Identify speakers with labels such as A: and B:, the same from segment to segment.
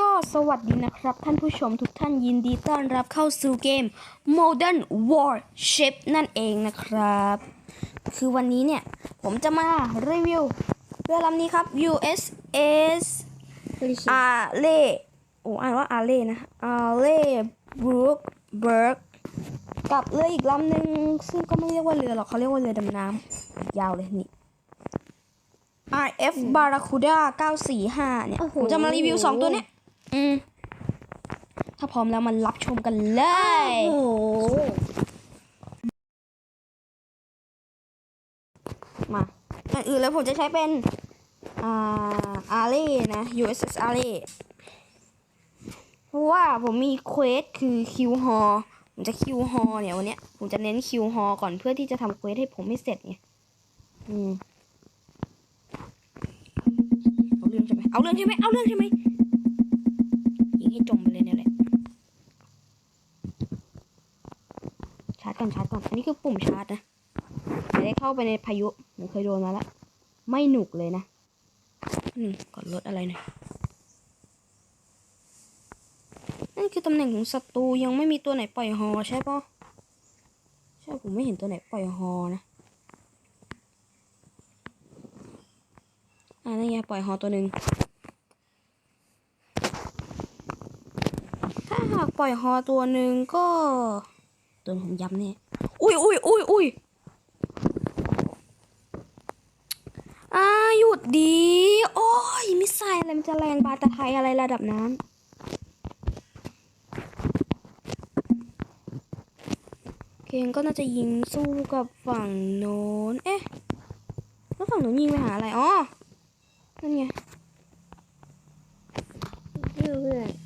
A: ก็สวัสดีนะครับท่านผู้ชมทุกท่านยินดีต้อนรับเข้าสู่เกม Modern Warship นั่นเองนะครับ คือวันนี้เนี่ย ผมจะมารีวิวเรือลำนี้ครับ USS อาเล่โอ้อ่านว่าอาเล่นะอาเล่บรูคเบิร์กกับเรืออีกลำหนึ่งซึ่งก็ไม่เรียกว่าเรือหรอกเขาเรียกว่าเรือดำน้ำยาวเลยนี่ RF Barracuda 945 เนี่ย
B: โอ้โห
A: ผมจะมารีวิว 2 ตัวเนี้ยอืม ถ้าพร้อมแล้วมันรับชมกันเลย
B: โอ้โห
A: มาอันอื่นแล้วผมจะใช้เป็น อ่า อาเล่นะ USS อาเล่เพราะว่าผมมีเควสคือคิวฮอผมจะคิวฮอเนี่ยวันเนี้ยผมจะเน้นคิวฮอก่อนเพื่อที่จะทำเควสให้ผมให้เสร็จไงอืมเอาเรื่องใช่ไหมเอาเรื่องใช่ไหมเอาเรื่องใช่ไหมยิง ให้จมไปเลยเนี่ยแหละชาร์จก่อนชาร์จก่อน อันนี้คือปุ่มชาร์จนะไม่ได้เข้าไปในพายุผมเคยโดนมาแล้ว ไม่หนุกเลยนะนึ่ก่อนลดอะไรหน่อยนั่นคือตำแหน่งของศัตรูยังไม่มีตัวไหนปล่อยฮอใช่ปะใช่ ผมไม่เห็นตัวไหนปล่อยฮอนะอ่านั่นไงปล่อยฮอตัวหนึ่งถ้าหาก ปล่อยฮอตัวหนึ่งก็โดนผมย้ำเนี่ยอุ้ยอุ้ยอุ้ยอุ้ยอ่าหยุดดี โอ้ยมิสไซล์อะไรมันจะแรงบาตะไทยอะไรระดับนั้นเกงก็น่าจะยิงสู้กับฝั่งโน้น เอ๊ะ แล้วฝั่งโน้นยิงไปหาอะไร อ๋อ นั่นไง
B: เพื่อนเพื่อน
A: แป๊บ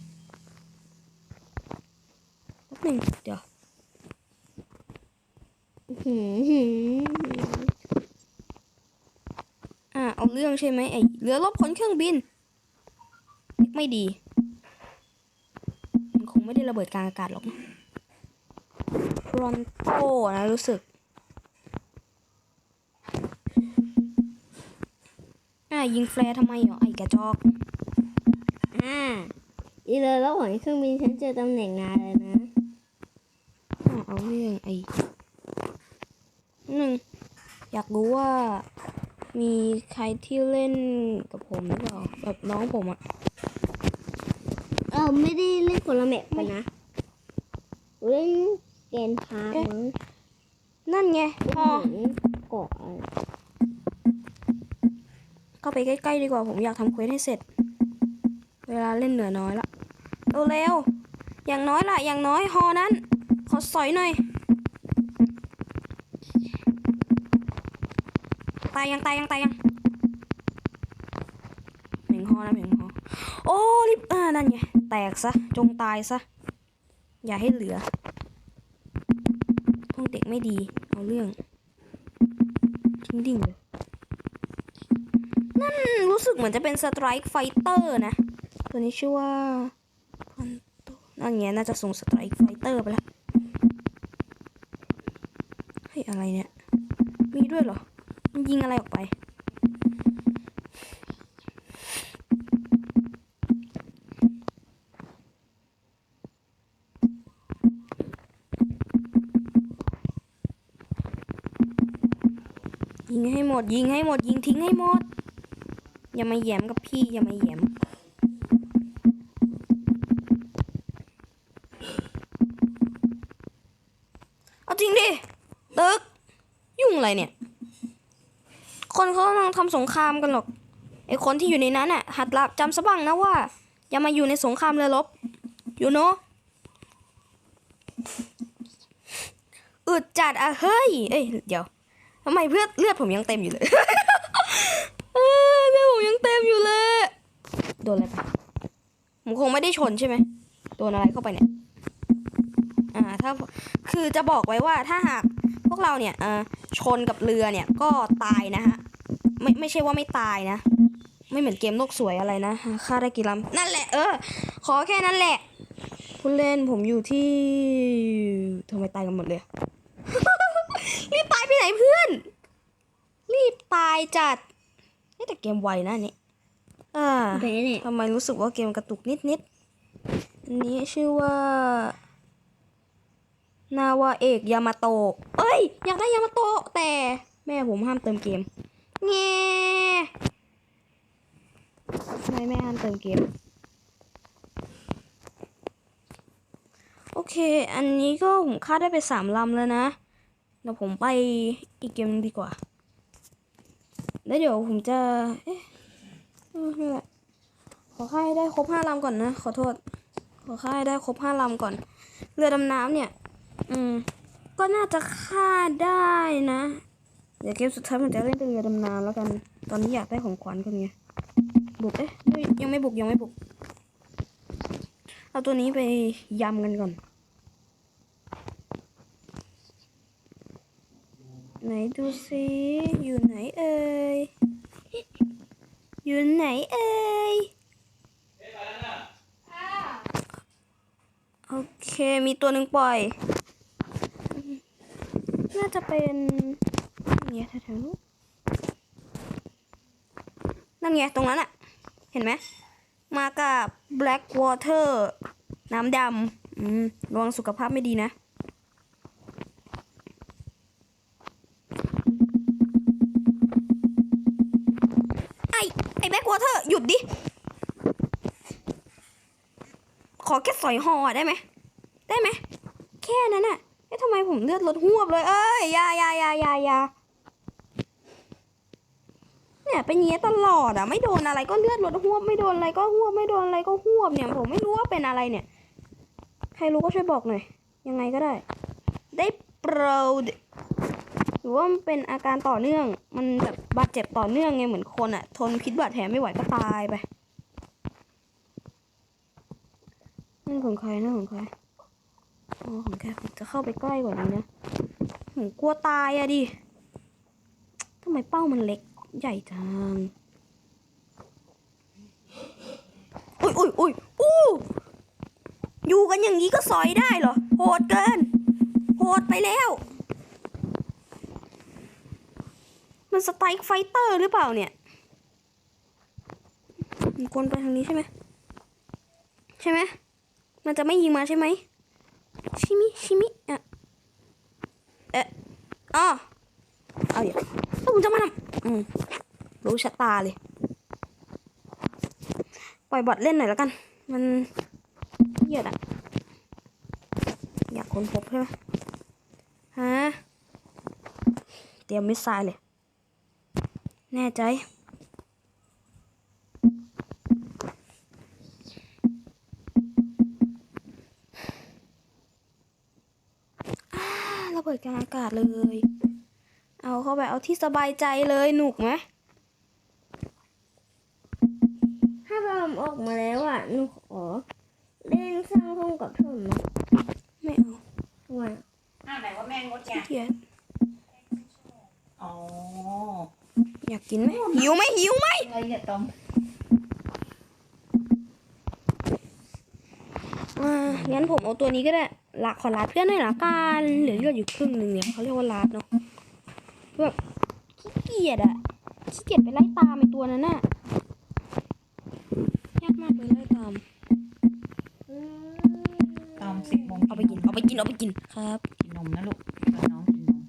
A: หนึ่งเดี๋ยว
B: หืมหืม
A: อ่าเอาเรื่องใช่ไหมไอเรือรบขนเครื่องบิน ไม่ดี มันคงไม่ได้ระเบิดกลางอากาศหรอกนะฟรอนโตนะรู้สึกอ่ายิงแฟร์ทำไมเหรอไอกระจอก
B: อ่าอีเลยแล้วหอนเครื่องบินฉันเจอตำแหน่งนานเลยนะ
A: อ่า เอาเรื่องไอหนึ่งอยากรู้ว่ามีใครที่เล่นกับผมหรือเปล่าแบบน้องผมอะ
B: เออไม่ได้เล่นคนละแมปกันนะเล่นเกนพาร์คมั้ง
A: นั่นไงพอ
B: เห็นเกาะอะไร
A: เข้าไปใกล้ๆดีกว่าผมอยากทำเควสให้เสร็จ เวลาเล่นเหลือน้อยละเร็วๆอย่างน้อยละอย่างน้อยฮอนั้นข อสอยหน่อย ตายยังตายยังตายยังเหม่งฮอนะเหม่งฮอโอ้รีบอ่านั่นไงแตกซะ จงตายซะ อย่าให้เหลือ พวกเด็กไม่ดี เอาเรื่องทิ้งดิ่งเลยนั่นรู้สึกเหมือนจะเป็นสไตร k ์ไฟเตอร์นะ ตัวนี้ชื่อว่าพันโตนั่นไงน่าจะส่งสไตร k ์ไฟเตอร์ไปแล้ว ฮ้ยอะไรเนี่ย มีด้วยเหรอ มันยิงอะไรออกไป ยิงให้หมด ยิงให้หมด ยิงทิ้งให้หมด อย่ามาแหยมกับพี่ อย่ามาแหยม คนเขากำลังทำสงครามกันหรอกไอคนที่อยู่ในนั้นน่ะ หัดรับจำซะบ้างนะว่า อย่ามาอยู่ในสงครามเรือรบอยู่โนาะอึดจัดอะเฮ้ย เอ้ยเดี๋ยวทำไมเพื่อเลือดผมยังเต็มอยู่เลยเออเลือดผมยังเต็มอยู่เลย โดนอะไรไปผมคงไม่ได้ชนใช่ไหมโดนอะไรเข้าไปเนี่ย อ่า ถ้า คือจะบอกไว้ว่าถ้าหาก วกเราเนี่ยเอ่อชนกับเรือเนี่ยก็ตายนะฮะไม่ไม่ใช่ว่าไม่ตายนะ ไม่เหมือนเกมโลกสวยอะไรนะฆ่าได้กี่ลำนั่นแหละเออ ขอแค่นั้นแหละผู้เล่นผมอยู่ที่ทำไมตายกันหมดเลยรีบตายไปไหนเพื่อน รีบตายจัดเฮ้ยแต่เกมไวนะอันนี่อ่า
B: แพ้เนี่ย
A: ทำไมรู้สึกว่าเกมกระตุกนิดนิดๆอันนี้ชื่อว่า นาวาเอกยามาโตะเอ้ย อยากได้ยามาโตะแต่แม่ผมห้ามเติมเกมแง่ทำไมแม่ห้ามเติมเกม โอเค อันนี้ก็ผมค่าดได้ไปสามลำแล้วนะเดี๋ยวผมไปอีกเกมนึงดีกว่า แล้วเดี๋ยวผมจะ เอ๊ะนั่แหละขอค่าให้ได้ครบห้าลำก่อนนะ ขอโทษ ขอค่าให้ได้ครบห้าลำก่อน เรือดำน้ำเนี่ย อืม ก็น่าจะฆ่าได้นะ เดี๋ยวเกมสุดท้ายผมจะเล่นเป็นเรือดำน้ำแล้วกัน ตอนนี้อยากได้ของขวัญกันไงบุกเอ๊ะเฮ้ยยังไม่บุกยังไม่บุก เอาตัวนี้ไปยำกันก่อน ไหนดูซิอยู่ไหนเอ่ยอยู่ไหนเอ่ยโอเค มีตัวหนึ่งปล่อย น่าจะเป็นเนี่ยแถวๆนู้นนั่นไงตรงนั้นอะเห็นไหมมากับ black water น้ำดำอืมระวังสุขภาพไม่ดีนะ ไอ้ไอ้ black water หยุดดิ ขอแค่สอยหออได้ไหม ได้ไหม แค่นั้นน่ะะทำไมผมเลือดลดหวบเลย เอ้ยยายายายายาเนี่ยเป็นเงี้ยตลอดอะ ไม่โดนอะไรก็เลือดลดหวบไม่โดนอะไรก็หวบไม่โดนอะไรก็หวบเนี่ยผมไม่รู้ว่าเป็นอะไรเนี่ย ใครรู้ก็ช่วยบอกหน่อยยังไงก็ได้ ได้โปรดหรือว่ามันเป็นอาการต่อเนื่อง มันแบบบาดเจ็บต่อเนื่องไงเหมือนคนอะ ทนพิษบาดแผลไม่ไหวก็ตายไปนั่นของใครนั่นของใคร อ๋อของแกผมจะเข้าไปใกล้กว่านี้นะผมกลัวตายอะดิทำไมเป้ามันเล็กใหญ่จังอุ้ยอุ้ยอุ้ยอู้อยู่กันอย่างนี้ก็สอยได้เหรอ โหดเกิน โหดไปแล้ว มันสไตล์ไฟเตอร์หรือเปล่าเนี่ยมีคนไปทางนี้ใช่ไหมใช่ไหมมันจะไม่ยิงมาใช่ไหม ชิมิชิมิอะเอ๊ะอ๋อเอาเดี๋ยวแล้วผมจะมาทำอืมรู้ชะตาเลย ปล่อยบอทเล่นหน่อยแล้วกัน มันเหี้ยดอะอยากค้นพบใช่ไหมฮะ เตรียมมิสไซล์เลย แน่ใจ เบิดกลางอากาศเลย เอาเข้าไปเอาที่สบายใจเลยหนุกไหม
B: ถ้าเราออกมาแล้วอะหนูขอเล่นสร้างห้องกับเพื่อนนะ
A: ไม่เอา
B: ทำไม
C: อ้าวไหนว่าแม่งดไง
A: เกียด
C: อ๋อ
A: อยากกินไหมหิวไหมหิวไหม
C: อะไรเนี่ยตอม
A: อ่า งั้นผมเอาตัวนี้ก็ได้ละขอลาเพื่อนหน่อยละกันเหลือเลือดอยู่ครึ่งหนึ่งเนี่ยเขาเรียกว่าลาดเนาะแบบขี้เกียจอะขี้เกียจไปไล่ตามไอตัวนั้นน่ะยากมากเลยไล่ตาม
B: อืม
C: ตอมสิบโมง
A: เอาไปกินเอาไปกินเอาไปกินครับ
C: กินนมนะลูกตอนน้องกินนม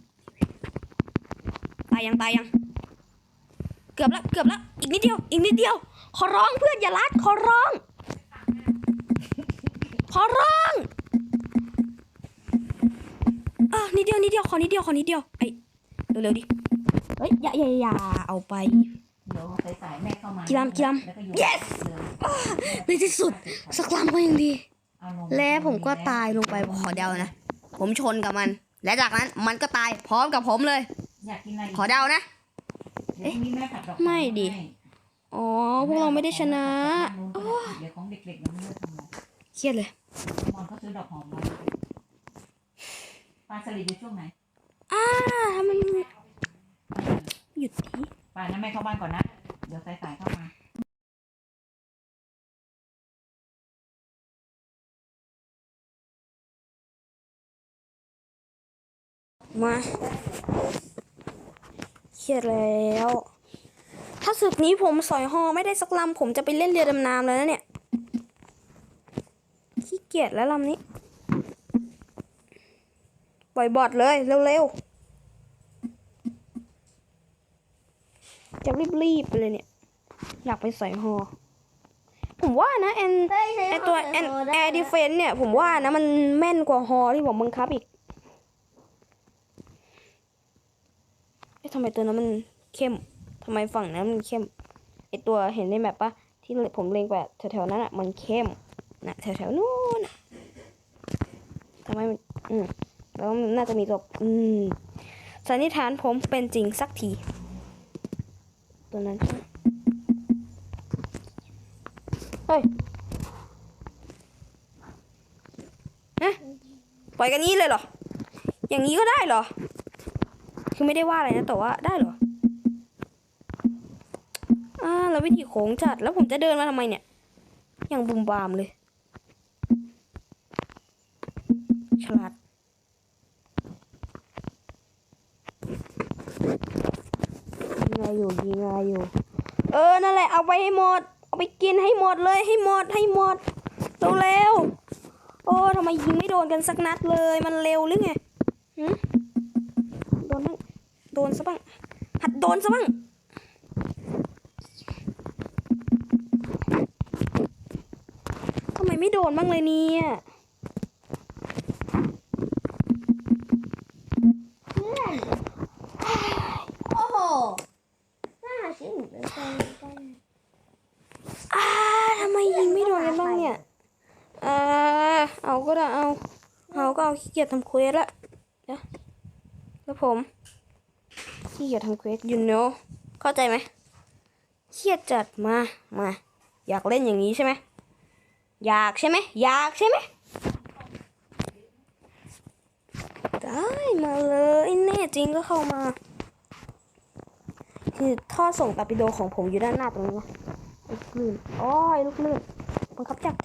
A: ตายยังตายยัง เกือบละเกือบละอีกนิดเดียว อีกนิดเดียว ขอร้องเพื่อนอย่าลัดขอร้องข อร้องอะนิดเดียวนิดเดียวขอนิดเดียวขอนิดเดียวไอ้เร็วๆดิเฮ้ยอย่าอย่าอย่าเอาไป
C: เดี๋ยวสายๆแม่เข้ามา
A: กี่ลำกี่ลำ
C: แล้วก็โยน
A: Yes
C: เลย
A: ในที่สุดสักลำก็ยังดี
C: เอานม
A: และผมก็ตายลงไปขอเดานะ ผมชนกับมัน และจากนั้นมันก็ตายพร้อมกับผมเลย
C: อยากกินอะไร
A: ขอเดานะ
C: เดี๋ยวพรุ่งนี้แม่ผัดดอก
A: ไม่ดิ
C: ให้
A: อ๋อ พวกเราไม่ได้ชนะ
C: เดี๋ยวของเด็กๆมันเลือกทำไง
A: เครียดเลย
C: มอนเขาซื้อดอกหอมมาปลาสลิดอยู่ช่วงไหน
A: อ่าทำไมมันหยุดที
C: ปลานะแม่เข้าบ้านก่อนนะ เดี๋ยวสายๆเข้ามา
A: มาเครียดแล้ว ถ้าศึกนี้ผมสอยฮอไม่ได้สักลำผมจะไปเล่นเรือดำน้ำแล้วนะเนี่ย ขี้เกียจแล้วลำนี้ ปล่อยบอดเลยเร็วๆ จะรีบๆไปเลยเนี่ย อยากไปใสอยฮอผมว่านะแอน
B: ไอ
A: ตัว
B: ของ
A: แอนแอร์ดิเฟนเนี่ย ผมว่านะมันแม่นกว่าฮอที่ผมบังคับอีกเอ๊ะทำไมตัวนั้นมันเข้มทำไมฝั่งนั้นมันเข้มไอตัวเห็นในแมปปะที่ผมเล็งไปแถวๆนั้นอะ มันเข้ม นะแถวๆนู้นทำไมมันอืมแล้วมันน่าจะมีตัวอืมสันนิษฐานผมเป็นจริงสักที ตัวนั้น เฮ้ยฮะปล่อยกันนี้เลยเหรอ อย่างนี้ก็ได้เหรอ คือไม่ได้ว่าอะไรนะ แต่ว่าได้เหรออ่าแล้ววิธีโค้งจัดแล้วผมจะเดินมาทำไมเนี่ย อย่างบุมบามเลย ฉลาดยิงอะไรอยู่ยิงอะไรอยู่ เออ นั่นแหละ เอาไปให้หมด เอาไปกินให้หมดเลย ให้หมด ให้หมดเร็วๆโอ้ทำไมยิงไม่โดนกันสักนัดเลย มันเร็วหรือไงหืมโดนบ้างโดนซะบ้าง หัดโดนซะบ้างทำไมไม่โดนบ้างเลยเนี่ย
B: เพื่อนโอ้โหหน้าชิ้นเหมือนกันกัน
A: อ่าทำไมยิงไม่โดนกันบ้างเนี่ย อ่า เอาก็ได้ เอา เอาก็เอา ขี้เกียจทำเควสละเดี๋ยวแล้วผมขี้เกียจทำเควส you know เข้าใจไหมเครียดจัดมา มา อยากเล่นอย่างนี้ใช่ไหมอยากใช่ไหมอยากใช่ไหมได้มาเลยแน่จริงก็เข้ามา คือท่อส่งตาปิโดของผมอยู่ด้านหน้าตรงนี้นะลูกลื่นอ้ยลูกลื่นบังคับจับ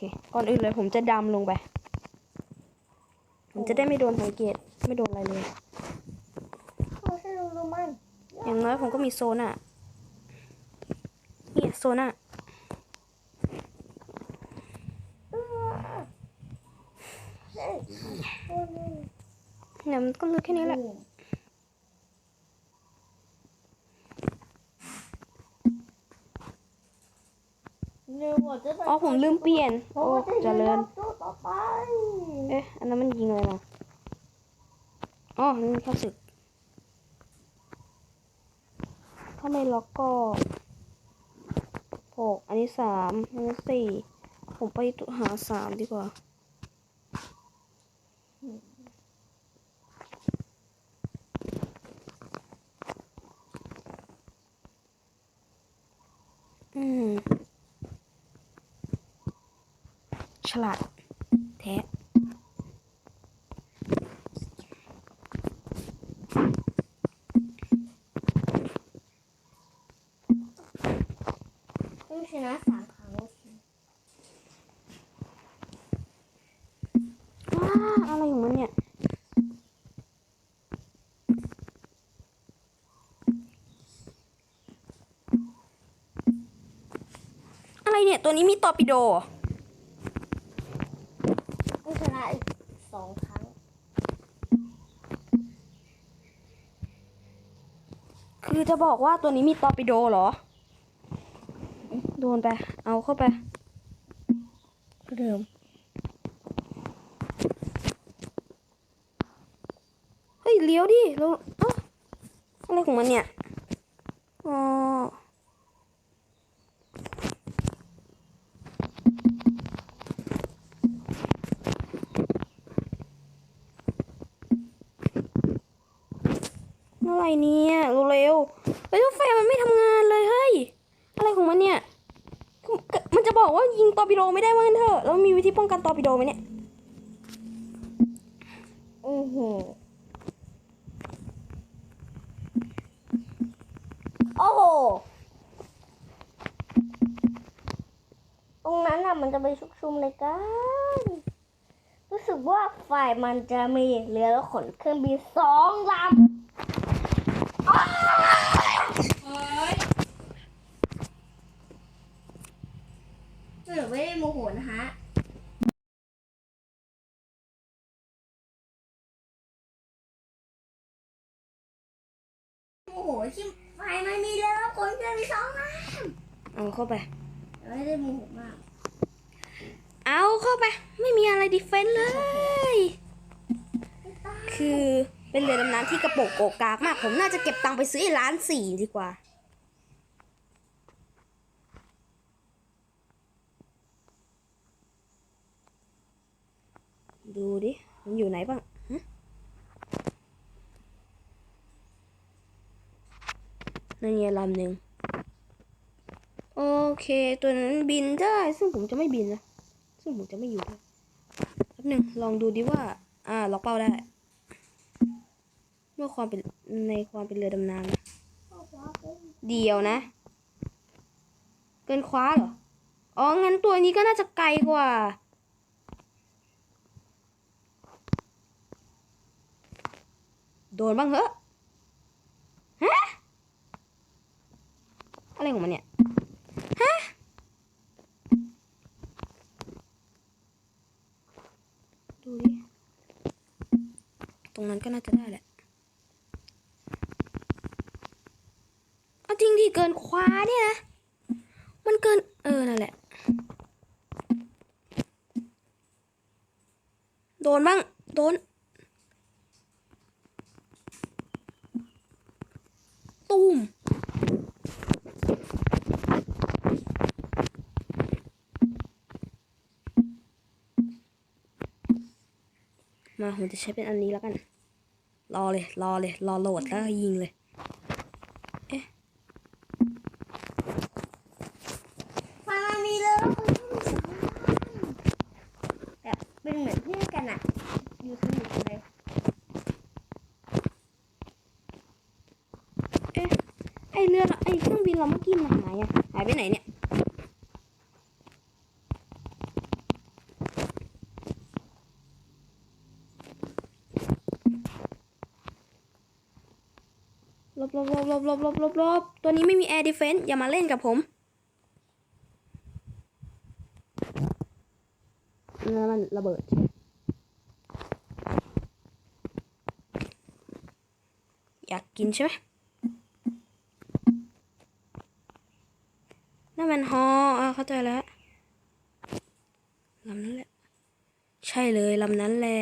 A: เคก่อนอื่นเลยผมจะดำลงไป ผมจะได้ไม่โดนสังเกตไม่โดนอะไรเลย
B: เขาใช่ลูลูมัน
A: อย่างน้อยผมก็มีโซน่ะเนี่ยโซน่ะ
B: เฮ้ยโอ้ย
A: เนี่ยมันก็ลึกแค่นี้แหละ
B: เดี๋ยวผมจะไป
A: อ๋อผมลืมเปลี่ยน
B: ผม
A: โอ้
B: จะ
A: เจริญ
B: ตัวต่อไป
A: เอ๊ะ อันนั้นมันยิงอะไรมาอ๋อนี่มันเข้าศึกถ้าไม่ล็อกก็หกอันนี้สามอันนี้สี่ผมไปหาสามดีกว่า อืม ฉ ลาดแท้
B: ต้องชนะสามครั้ง
A: ว้าอะไรของมันเนี่ยอะไรเนี่ย ตัวนี้มีตอร์ปิโดเหรอ
B: ต้องชนะอีกสองครั้ง
A: คือ จะบอกว่าตัวนี้มีตอร์ปิโดเหรอ โดนไป เอาเข้าไปเดิมเฮ้ยเลี้ยวดิแล้วอะไรของมันเนี่ย อ๋อ อะไรเนี่ยเร็วๆเฮ้ยไฟมันไม่ทำงานเลยเฮ้ยอะไรของมันเนี่ย มันจะบอกว่ายิงตอร์ปิโดไม่ได้ว่างั้นเถอะแล้วมีวิธีป้องกันตอร์ปิโดไหมเนี่ยโอื
B: อหือโอ้โหตรงนั้นน่ะมันจะไปชุกชุมเลยกัน รู้สึกว่าฝ่ายมันจะมีเรือแล้วขนเครื่องบินสองลำ หนูไม่ได้โมโหนะคะโมโหที่ไฟไม่มีแล้วคนจะมีสองนะ
A: เอาเข้าไป
B: ไม่ได้โมโหมาก
A: เอาเข้าไป ไม่มีอะไรดิเฟนเลย คือ เป็นเรือดำน้ำที่กระโปกโกกากมาก ผมน่าจะเก็บตังค์ไปซื้อไอ้ร้านสี่ดีกว่า ดูดิ มันอยู่ไหนบ้างนั่นไงลำหนึ่งโอเค ตัวนั้นบินได้ ซึ่งผมจะไม่บินนะ ซึ่งผมจะไม่อยู่ด้วยแป๊บหนึ่งลองดูดิว่า อ่า ล็อกเป้าได้ มื่อความเป็นในความเป็นเรือดำน้ำนะเดียวนะ เกินคว้าเหรอ อ๋อ งั้นตัวนี้ก็น่าจะไกลกว่า โดนบ้างเหอะฮะ อะไรของมันเนี่ย ฮะ ดูดิ ตรงนั้นก็น่าจะได้แหละ เอา จริงดิเกินคว้าเนี่ยนะ มันเกินเออนั่นแหละ โดนบ้าง โดน ตูมมาผมจะใช้เป็นอันนี้แล้วกัน รอเลย รอเลย รอโหลดแล้วยิงเลย
B: ไฟมันมีแล้วคนจะมีสองแบบเป็นเหมือนเพื่อนกันอะอยู่สนิทกันเลย
A: เอ๊ะ ไอเรือไอเครื่องบินเราเมื่อกี้มันหายอะหายไปไหนเนี่ยลบลบลบลบลบลบลบลบตัวนี้ไม่มี Air Defense อย่ามาเล่นกับผมแล้วมันระเบิดใช่ไหมอยากกินใช่ไหมนั่น มันฮออ่าเข้าใจแล้วลำนั้นแหละ ใช่เลยลำนั้นแหละ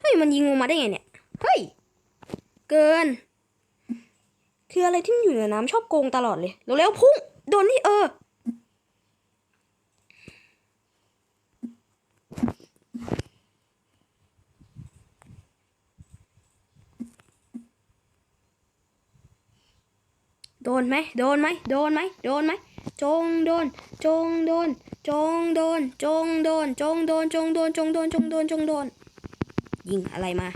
A: เฮ้ยมันยิงลงมาได้ไงเนี่ยเฮ้ยเกิน คืออะไรที่มันอยู่เหนือน้ำชอบโกงตลอดเลยเร็วๆพุ่งโดนนี่เออ นไหมโดนไหมโดนไหมโดนไหมจงโดน จงโดน จงโดน จงโดน จงโดน จงโดน จงโดน จงโดน จงโดน ยิงอะไรมา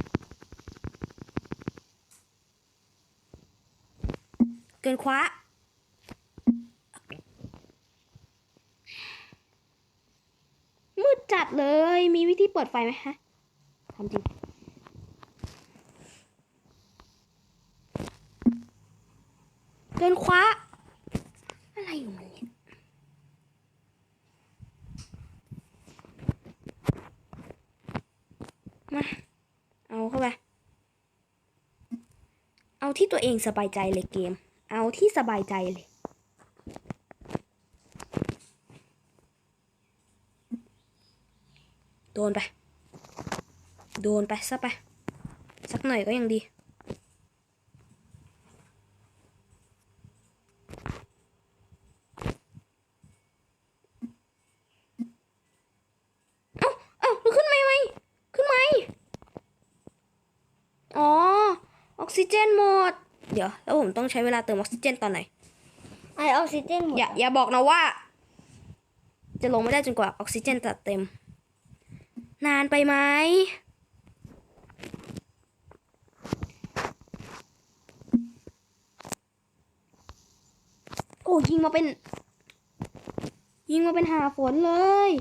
A: เกินคว้า มืดจัดเลย มีวิธีเปิดไฟไหมฮะทำจริง เกินคว้า อะไรอยู่มันเนี่ย มา เอาเข้าไป เอาที่ ตัวเองสบายใจเลยเกม เอาที่สบายใจเลย โดนไป โดนไปซะไป สักหน่อยก็ยังดี เอ้าเอ้าแล้วขึ้นไหมไหมขึ้นไหมอ๋อ ออก ซิเจนหมด เดี๋ยว แล้วผมต้องใช้เวลาเติมออกซิเจนตอนไหน
B: ไอออกซิเจนหมด
A: อย่าอย่าบอกนะว่า จะลงไม่ได้จนกว่าออกซิเจนจะเต็ม นานไปไหมโอ้ยิงมาเป็น ยิงมาเป็นหาฝนเลย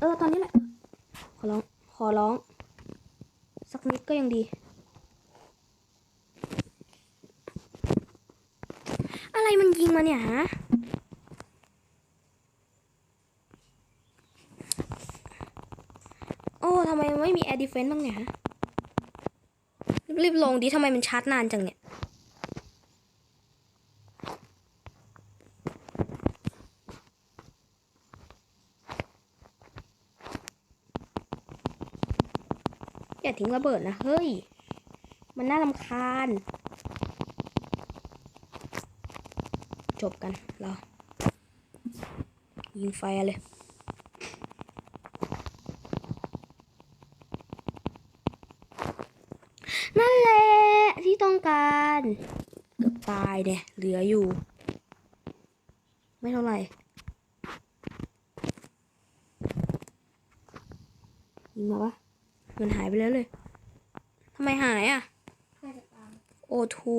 A: เออ ตอนนี้แหละ ขอ ร้องขอร้อง สักนิดก็ยังดีอะไรมันยิงมาเนี่ยฮะ โอ้ทำไมไม่มี air defense บ้างเนี่ยฮะ รีบๆลงดิทำไมมันชาร์จนานจังเนี่ย ทิ้งระเบิดนะ เฮ้ย มันน่ารำคาญ จบกันเรายิงไฟเลยนั่นแหละที่ต้องการเกือบตายเนี่ยเหลืออยู่ ไม่เท่าไหร่ ยิงมาปะ มันหายไปแล้วเลยทำไมหายอะ
B: น่าจะ
A: โอทู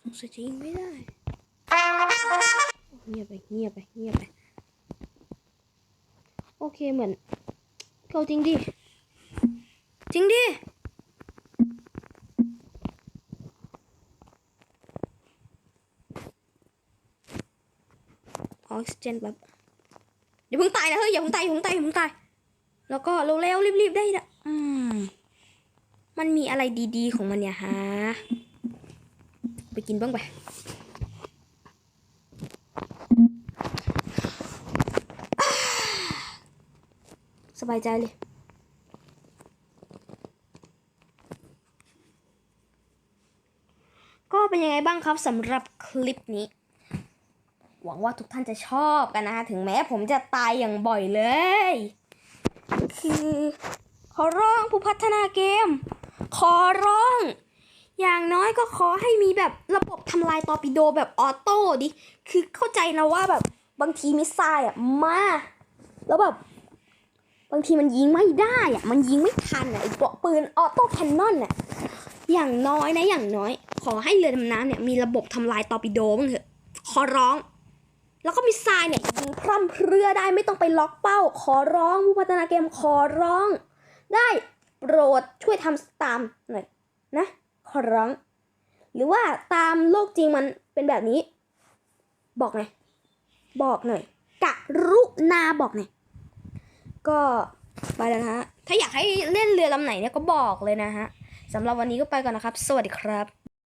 A: สงสัยจะยิงไม่ได้ เงียบไปเงียบไปเงียบไป โอเคเหมือนเราจริงดิ จริงดิ ออกซิเจนแบบ เดี๋ยวเพิ่งตายนะเฮ้ยอย่าเพิ่งตายอย่าเพิ่งตายอย่าเพิ่งตาย แล้วก็เร็วๆรีบๆได้ละอืมมันมีอะไรดีๆของมันเนี่ยฮะไปกินบ้างไปสบายใจเลยก็เป็นยังไงบ้างครับสำหรับคลิปนี้ หวังว่าทุกท่านจะชอบกันนะคะ ถึงแม้ผมจะตายอย่างบ่อยเลย คือขอร้องผู้พัฒนาเกม ขอร้อง อย่างน้อยก็ขอให้มีแบบระบบทำลายตอร์ปิโดแบบออโต้ดิ คือเข้าใจนะว่าแบบบางทีมิสไซล์อะมา แล้วแบบบางทีมันยิงไม่ได้อะ มันยิงไม่ทันอะไอ้ตัวปืนออโต้แคนนอนอะ อย่างน้อยนะอย่างน้อย ขอให้เรือดำน้ำเนี่ยมีระบบทำลายตอร์ปิโดบ้างเถอะ ขอร้อง แล้วก็มิสไซล์เนี่ยยิงพร่ำเพรื่อได้ไม่ต้องไปล็อกเป้า ขอร้องผู้พัฒนาเกมขอร้อง ได้โปรดช่วยทำตามหน่อยนะ ขอร้อง หรือว่าตามโลกจริงมันเป็นแบบนี้ บอกหน่อยบอกหน่อยกะรุณาบอกหน่อยก็ไปแล้วนะฮะถ้าอยากให้เล่นเรือลำไหนเนี่ยก็บอกเลยนะฮะสำหรับวันนี้ก็ไปก่อนนะครับ สวัสดีครับ